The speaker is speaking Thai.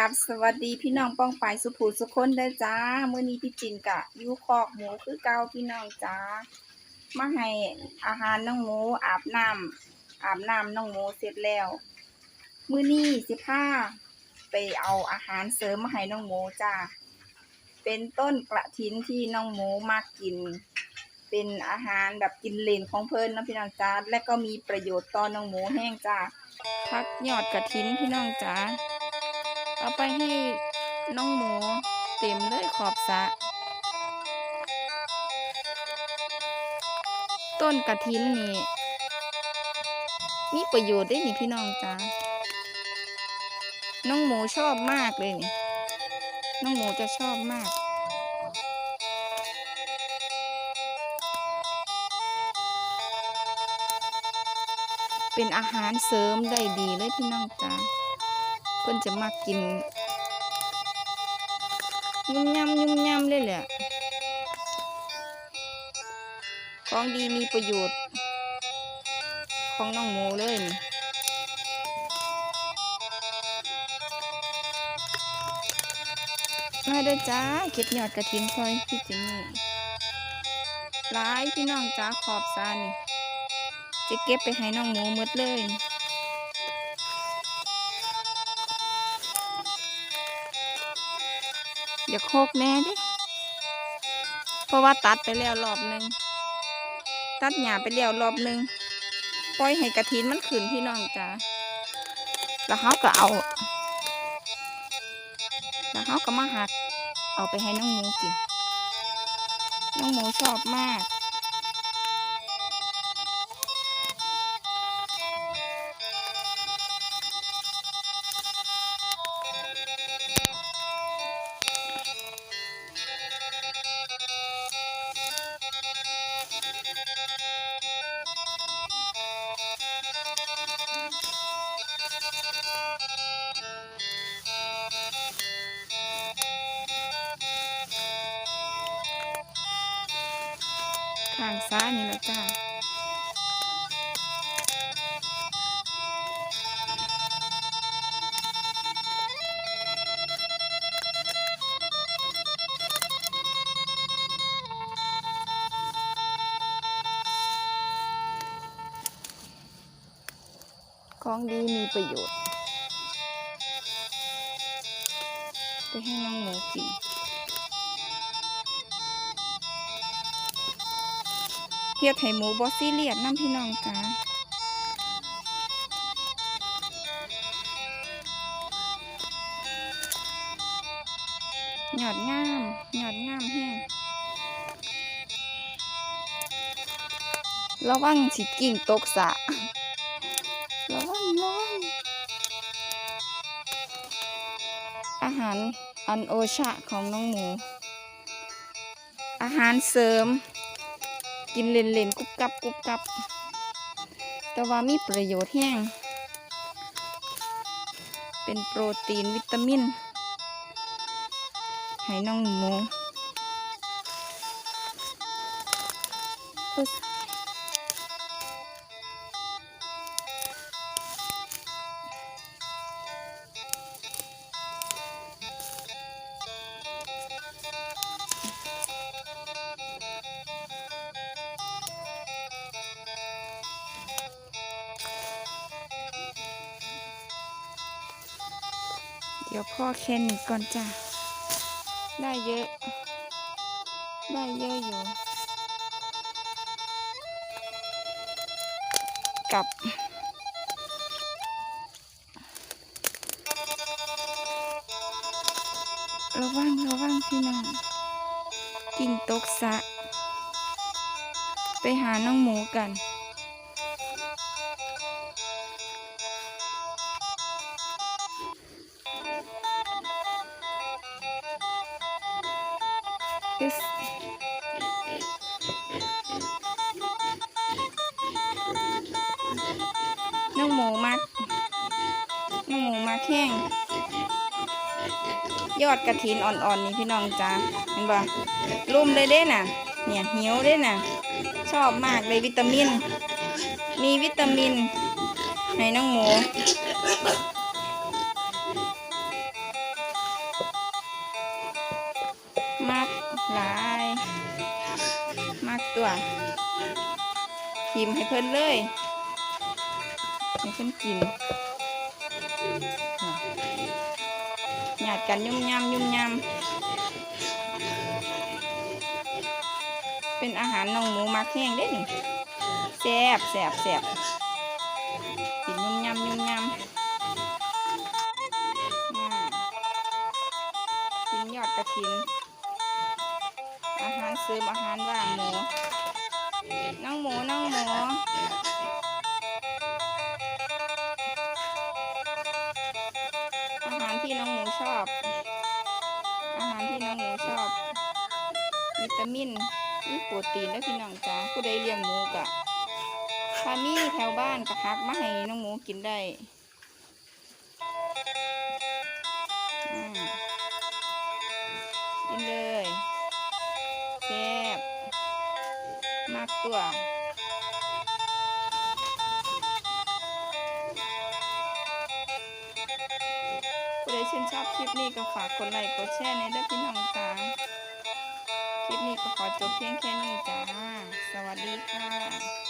ราบสวัสดีพี่น้องป้องปายสุภูสุคนเด้จ้ามื้อนี้พี่จินกะยูคอกหมูคือเกาพี่น้องจ้ามาให้อาหารน้องหมูอาบน้ำอาบน้ำน้องหมูเสร็จแล้วเมื้อนี้สิพาไปเอาอาหารเสริมมาให้น้องหมูจ้าเป็นต้นกระถินที่น้องหมูมากกิน เป็นอาหารแบบกินเลนของเพิ่นนะพี่น้องจ้าและก็มีประโยชน์ต่อน้องหมูแห้งจ้าพักยอดกระถินพี่น้องจ้า เอาไปให้น้องหมูเต็มเลยขอบสะ ต้นกระถินนี่ มีประโยชน์ได้นี่พี่น้องจ้าน้องหมูชอบมากเลยนี่ น้องหมูจะชอบมาก เป็นอาหารเสริมได้ดีเลยพี่น้องจ้า เพิ่นจะมากิน ยุ่มยำยุ่มยำเลยแหละของดีมีประโยชน์ ของน้องหมูเลยมาเด้อจ้าเก็บยอดกระถินซอยพี่จินนี่หลายพี่น้องจ้าขอบซานี่จะเก็บไปให้น้องหมูหมดเลย อย่าโคกแน่ดิเพราะว่าตัดไปแล้วรอบหนึ่งตัดหญ้าไปแล้วรอบหนึ่งปล่อยให้กระถินมันขืนพี่น้องจ้าแล้วเขาก็เอา แล้วเขาก็มาหัก เอาไปให้น้องหมูกิน น้องหมูชอบมาก ข้างซ้ายนี่แหละจ้าของดีมีประโยชน์ ไปให้น้องหมูกิน เฮ็ดให้หมูบอสซี่เรียสน้ำพี่น้องจ้าหยอดงามหยอดงามแห้งระวังสิกิ่งตกสะระวังระวังอาหารอันโอชะของน้องหมู อาหารเสริม กินเล่นๆกุบกับกุบกับ แต่ว่ามีประโยชน์แห้ง เป็นโปรตีนวิตามิน ให้น้องหมู เดี๋ยวพ่อแค่นี้ก่อนจ้ะ ได้เยอะ ได้เยอะอยู่ กับ ระวังระวังพี่น้องกิ่งตกสะ ไปหาน้องหมูกัน Yes. น้องหมูมักน้องหมูมาแข้งยอดกระถินอ่อนๆนี่พี่น้องจ้าเห็นบ่ลุ่มเลยเด้น่ะ เนี่ยหิวเด้น่ะ ชอบมากเลยวิตามิน มีวิตามินให้น้องหมู ทิมให้เพิ่นเลย ให้เพิ่นกินหยาดกันยุ่มยำยุ่มยำเป็นอาหารน้องหมูมักแห้งเด้นี่แซ่บแซ่บแซ่บกินยุ่มยำยุ่มยำกินยอดกระถิน อาหารเสริมอาหารว่างหมู น้องหมูน้องหมูอาหารที่น้องหมูชอบ อาหารที่น้องหมูชอบ วิตามินมีโปรตีนและพี่น้องจ้าผู้ใดเลี้ยงหมูกะถ้ามีแถวบ้านก็หักมาให้น้องหมูกินได้ ตัวผู้ใดชื่นชอบคลิปนี้ก็ฝากกดไลค์กดแชร์ในเด้อพี่น้องจ้าคลิปนี้ก็ขอจบเพียงแค่นี้จ้า สวัสดีค่ะ